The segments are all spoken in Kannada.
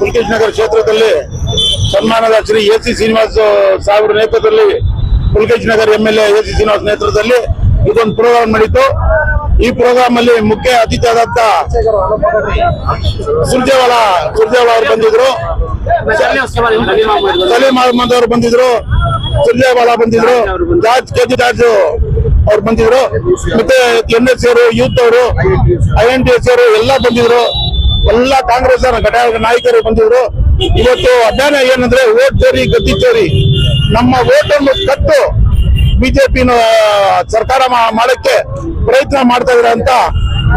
ಪುಲ್ಕೇಶ್ ನಗರ ಕ್ಷೇತ್ರದಲ್ಲಿ ಸನ್ಮಾನದ ಶ್ರೀ ಎ ಸಿ ಶ್ರೀನಿವಾಸ್ ಸಾಹೇಬರ ನೇತೃತ್ವದಲ್ಲಿ Pulakesh Nagar M L A C Srinivas ನೇತೃತ್ವದಲ್ಲಿ ಇದೊಂದು ಪ್ರೋಗ್ರಾಮ್ ನಡೀತು. ಈ ಪ್ರೋಗ್ರಾಮ್ ಅಲ್ಲಿ ಮುಖ್ಯ ಅತಿಥಿಯಾದಂತ ಸುರ್ಜೇವಾಲ ಸುರ್ಜೇವಾಲ ಅವರು ಬಂದಿದ್ರು. ಸಲೀಂ ಅಹಮದ್ ಅವರು ಬಂದಿದ್ರು. ಸುರ್ಜೇವಾಲ ಬಂದಿದ್ರು. ಜಾರ್ಜ್, ಕೆ ಜಿ ಜಾರ್ಜ್ ಅವ್ರು ಬಂದಿದ್ರು. ಮತ್ತೆ ಎನ್ ಎಸ್ ಅವರು, ಯೂತ್ ಅವರು, ಐ ಎನ್ ಟಿ ಎಸ್ ಅವರು ಎಲ್ಲ ಬಂದಿದ್ರು. ಎಲ್ಲ ಕಾಂಗ್ರೆಸ್ ಘಟಕ ನಾಯಕರು ಬಂದಿದ್ರು. ಇವತ್ತು ಅಭಿಯಾನ ಏನಂದ್ರೆ ಓಟ್ ಚೋರಿ ಗದ್ದಿ ಚೋರಿ ನಮ್ಮ ಓಟನ್ನು ಕಟ್ಟು ಬಿಜೆಪಿ ಸರ್ಕಾರ ಮಾಡಕ್ಕೆ ಪ್ರಯತ್ನ ಮಾಡ್ತಾ ಇದ್ರ ಅಂತ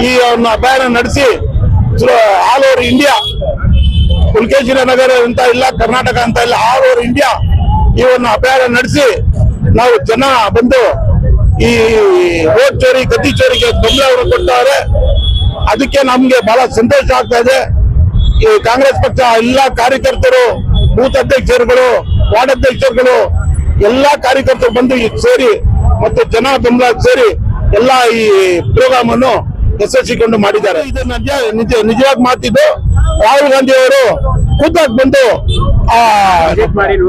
ಈ ಒಂದು ಅಭಿಯಾನ ನಡೆಸಿ ಆಲ್ ಓವರ್ ಇಂಡಿಯಾ ಪುಲ್ಕೇಶಿನ ನಗರ ಅಂತ ಇಲ್ಲ, ಕರ್ನಾಟಕ ಅಂತ ಇಲ್ಲ, ಆಲ್ ಓವರ್ ಇಂಡಿಯಾ ಈ ಒಂದು ಅಭಿಯಾನ ನಡೆಸಿ ನಾವು ಜನ ಬಂದು ಈ ಓಟ್ ಚೋರಿ ಗದ್ದಿ ಚೋರಿಗೆ ಬೆಂಬಲ ಅವರು ಕೊಡ್ತಾರೆ. ಅದಕ್ಕೆ ನಮ್ಗೆ ಬಹಳ ಸಂತೋಷ ಆಗ್ತಾ ಇದೆ. ಈ ಕಾಂಗ್ರೆಸ್ ಪಕ್ಷ ಎಲ್ಲಾ ಕಾರ್ಯಕರ್ತರು, ಬೂತ್ ಅಧ್ಯಕ್ಷರುಗಳು, ವಾರ್ಡ್ ಅಧ್ಯಕ್ಷರುಗಳು, ಎಲ್ಲಾ ಕಾರ್ಯಕರ್ತರು ಬಂದು ಸೇರಿ ಮತ್ತು ಜನ ಬೆಂಬಲ ಸೇರಿ ಎಲ್ಲಾ ಈ ಪ್ರೋಗ್ರಾಮ್ ಅನ್ನು ಯಶಸ್ವಿಗೊಂಡು ಮಾಡಿದ್ದಾರೆ. ಇದು ನಿಜ ನಿಜ, ನಿಜವಾಗಿ ಮಾತಿದ್ದು ರಾಹುಲ್ ಗಾಂಧಿ ಅವರು ಖುದ್ದಾಗಿ ಬಂದು, ಆ,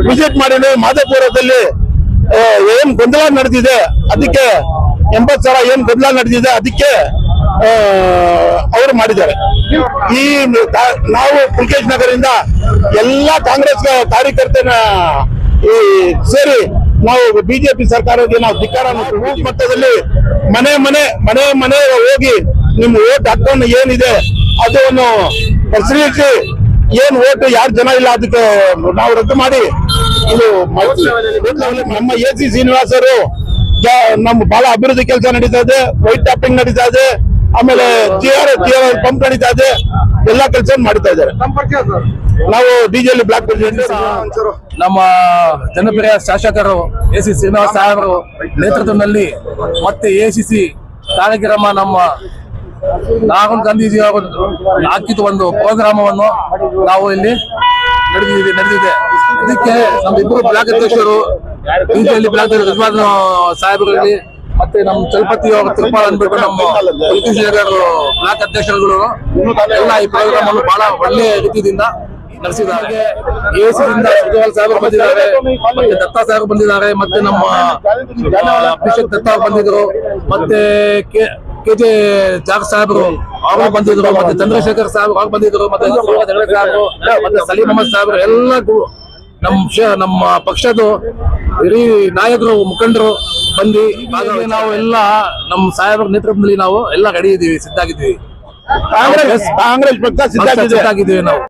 ವಿಸಿಟ್ ಮಾಡಿ ಮಾಧವಪುರದಲ್ಲಿ ಏನ್ ಗೊಂದಲ ನಡೆದಿದೆ, ಅದಕ್ಕೆ ಎಂಬತ್ ಸಾವಿರ ಏನ್ ಗೊಂದಲ ನಡೆದಿದೆ, ಅದಕ್ಕೆ ಅವರು ಮಾಡಿದ್ದಾರೆ. ಈ ನಾವು ಪುಲ್ಕೇಶ್ ನಗರಿಂದ ಎಲ್ಲಾ ಕಾಂಗ್ರೆಸ್ ಕಾರ್ಯಕರ್ತನ, ಈ ಸೇರಿ ನಾವು ಬಿಜೆಪಿ ಸರ್ಕಾರಕ್ಕೆ ನಾವು ಧಿಕ್ಕಾರ ಮಟ್ಟದಲ್ಲಿ ಮನೆ ಮನೆ ಮನೆ ಮನೆ ಹೋಗಿ ನಿಮ್ ಓಟ್ ಹಕ್ಕನ್ನು ಏನಿದೆ ಅದನ್ನು ಪರಿಶೀಲಿಸಿ, ಏನ್ ಓಟ್ ಯಾರು ಜನ ಇಲ್ಲ ಅದಕ್ಕೆ ನಾವು ರದ್ದು ಮಾಡಿ ಇದು. ನಮ್ಮ ಎ ಸಿ ಶ್ರೀನಿವಾಸರು ನಮ್ಮ ಬಹಳ ಅಭಿವೃದ್ಧಿ ಕೆಲಸ ನಡೀತಾ ಇದೆ, ವೈಟ್ ಟಾಪಿಂಗ್ ನಡೀತಾ ಇದೆ. ಆಮೇಲೆ ಟಿಆರ್ ಟಿಆರ್ ಪಂಪ್ ನಡೀತಾ ಇದೆ ಎಲ್ಲಾ ಕೆಲಸ ಮಾಡ್ತಾ ಇದ್ದಾರೆ. ನಾವು ಡಿಜೆಲ್ ಬ್ಲಾಕ್ ಪ್ರೆಸಿಡೆಂಟ್ ನಮ್ಮ ಜನಪ್ರಿಯ ಶಾಸಕರು ಎ ಸಿ ಶ್ರೀನಿವಾಸ ಸಾಹೇಬರು ನೇತೃತ್ವದಲ್ಲಿ ಮತ್ತೆ ಎ ಸಿ ಸಿ ಕಾರ್ಯಕ್ರಮ ನಮ್ಮ ರಾಹುಲ್ ಗಾಂಧೀಜಿ ಅವರು ಹಾಕಿದ ಒಂದು ಪ್ರೋಗ್ರಾಮವನ್ನು ನಾವು ಇಲ್ಲಿ ನಡೆದಿದ್ದೀವಿ ನಡೆದಿದೆ. ಇದಕ್ಕೆ ನಮ್ಮ ಇಬ್ಬರು ಬ್ಲಾಕ್ ಅಧ್ಯಕ್ಷರು ಬಿಜೆಪಿ ಬ್ಲಾಕ್ ಸಾಹೇಬರಲ್ಲಿ ಮತ್ತೆ ನಮ್ಮ ಚಲಪತಿ ತಿರುಪಾಲ್ ಅಂದ್ಬಿಟ್ಟು ನಮ್ಮ ನಗರ್ ಬ್ಲಾಕ್ ಅಧ್ಯಕ್ಷರುಗಳು ಎಲ್ಲ ಈ ಪ್ರೋಗ್ರಾಮ್ ಅನ್ನು ಬಹಳ ಒಳ್ಳೆ ರೀತಿಯಿಂದ ನಡೆಸಿದ್ದಾರೆ. ಎಸಿಯಿಂದ ಸುಜವಾಲ್ ಸಾಹೇಬರು ಬಂದಿದ್ದಾರೆ, ಮತ್ತೆ ದತ್ತಾ ಸಾಹೇಬರು ಬಂದಿದ್ದಾರೆ, ಮತ್ತೆ ನಮ್ಮ ಅಭಿಷೇಕ್ ದತ್ತಾ ಬಂದಿದ್ರು, ಮತ್ತೆ ಕೆ ಕೆ ಜೆ ಜಾಗ್ ಸಾಹೇಬರು ಅವರು ಬಂದಿದ್ರು, ಮತ್ತೆ ಚಂದ್ರಶೇಖರ್ ಸಾಹೇಬ್ ಅವ್ರು ಬಂದಿದ್ರು, ಮತ್ತೆ ಮತ್ತೆ ಸಲೀಂ ಅಹಮದ್ ಸಾಹೇಬರು, ಎಲ್ಲ ನಮ್ಮ ನಮ್ಮ ಪಕ್ಷದ ಹಿರಿಯ ನಾಯಕರು, ಮುಖಂಡರು ಬಂದು ನಾವು ಎಲ್ಲ ನಮ್ಮ ಸಾಹೇಬರ ನೇತೃತ್ವದಲ್ಲಿ ನಾವು ಎಲ್ಲ ರೆಡಿ ಇದೀವಿ ಸಿದ್ಧಾಗಿದ್ದೀವಿ ಕಾಂಗ್ರೆಸ್ ಕಾಂಗ್ರೆಸ್ ಪಕ್ಷ ಸಿದ್ಧ ಸಿದ್ಧಾಗಿದ್ದೀವಿ ನಾವು.